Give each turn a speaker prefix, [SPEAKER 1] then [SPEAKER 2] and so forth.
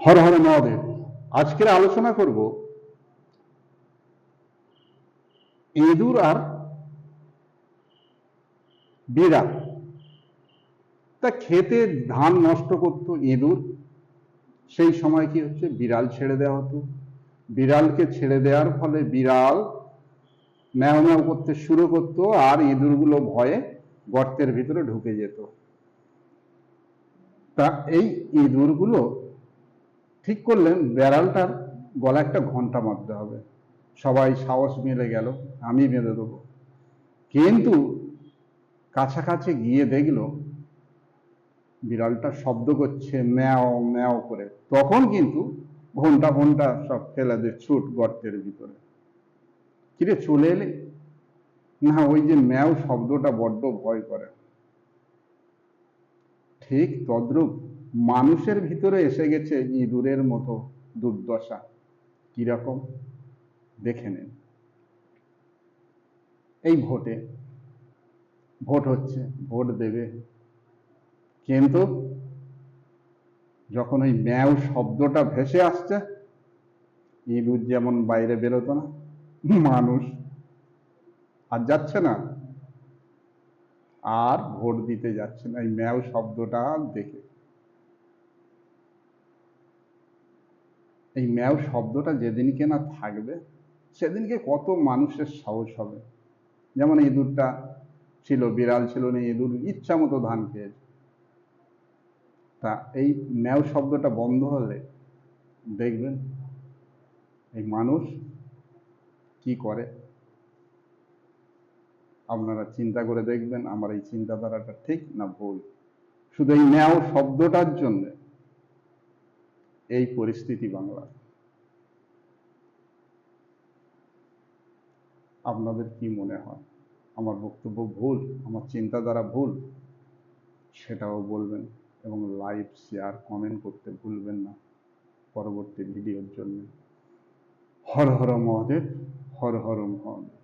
[SPEAKER 1] হর হর মহাদেব। আজকের আলোচনা করব ইঁদুর আর বিড়াল। তা খেতে ধান নষ্ট করতো ইঁদুর, সেই সময় কি হচ্ছে? বিড়াল ছেড়ে দেওয়া হতো। বিড়ালকে ছেড়ে দেওয়ার ফলে বিড়াল ম্যাও ম্যাও করতে শুরু করতো আর ইঁদুরগুলো ভয়ে গর্তের ভিতরে ঢুকে যেত। তা এই ইঁদুরগুলো ঠিক করলেন, বেড়ালটার গলা একটা ঘণ্টা মারতে হবে। সবাই সাহস মিলে গেল, আমি বেঁধে দেবো। কিন্তু কাছাকাছি গিয়ে দেখল, বিড়ালটা শব্দ করছে ম্যাও ম্যাও করে। তখন কিন্তু ঘণ্টা ঘণ্টা সব ফেলে দিয়ে ছুট গর্তের ভিতরে। কিরে, চলে এলে? না, ওই যে ম্যাও শব্দটা বড্ড ভয় করে। ঠিক তদ্রূপ মানুষের ভিতরে এসে গেছে ইঁদুরের মতো দুর্দশা। কীরকম দেখে নেন। এই ভোটে, ভোট হচ্ছে, ভোট দেবে। কিন্তু যখন ওই ম্যাও শব্দটা ভেসে আসছে, ইঁদুর যেমন বাইরে বেরোতো না, মানুষ আর যাচ্ছে না। আর ভোট দিতে যাচ্ছে না। এই ম্যাও শব্দটা দেখে। এই ম্যাও শব্দটা যেদিনকে না থাকবে, সেদিনকে কত মানুষের সাহস হবে। যেমন ইঁদুরটা ছিল, বিড়াল ছিল না ইঁদুর ইচ্ছা মতো ধান খেয়েছে। তা এই ম্যাও শব্দটা বন্ধ হলে দেখবেন এই মানুষ কি করে? আপনারা চিন্তা করে দেখবেন, আমার এই চিন্তাধারাটা ঠিক না ভুল? শুধু এই ম্যাও শব্দটার জন্য এই পরিস্থিতি বাংলার। আপনাদের কি মনে হয়? আমার বক্তব্য ভুল, আমার চিন্তাধারা ভুল? সেটাও বলবেন এবং লাইভ শেয়ার, কমেন্ট করতে ভুলবেন না পরবর্তী ভিডিওর জন্য। হর হর মহাদেব, হর হর মহাদেব।